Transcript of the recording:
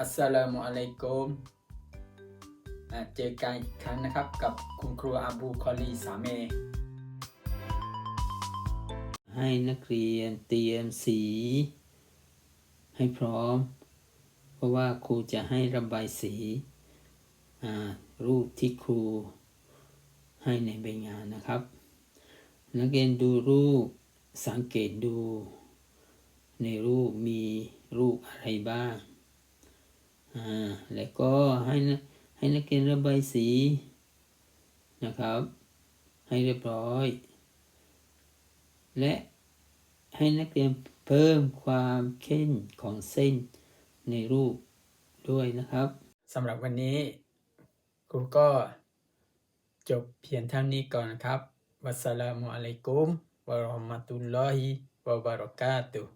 อัสสลามุอะลัยกุมเจอกันอีกครั้งนะครับกับคุณครูอาบูคอลีสาเม ให้นักเรียนเตรียมสี ให้พร้อม เพราะว่าครูจะให้ระบายสีรูปที่ครูให้ในใบงานนะครับ นักเรียนดูรูปสังเกตดู ในรูปมีรูปอะไรบ้าง อ่าแล้วก็ให้ให้นักเรียนระบายสีนะครับ ให้เรียบร้อย และให้นักเรียนเพิ่มความเข้มของเส้นในรูปด้วยนะครับสำหรับวันนี้ครูก็จบเพียงเท่านี้ก่อนนะครับ วัสสลามุอะลัยกุมวะราะห์มะตุลลอฮิวะบะเราะกาตุฮ์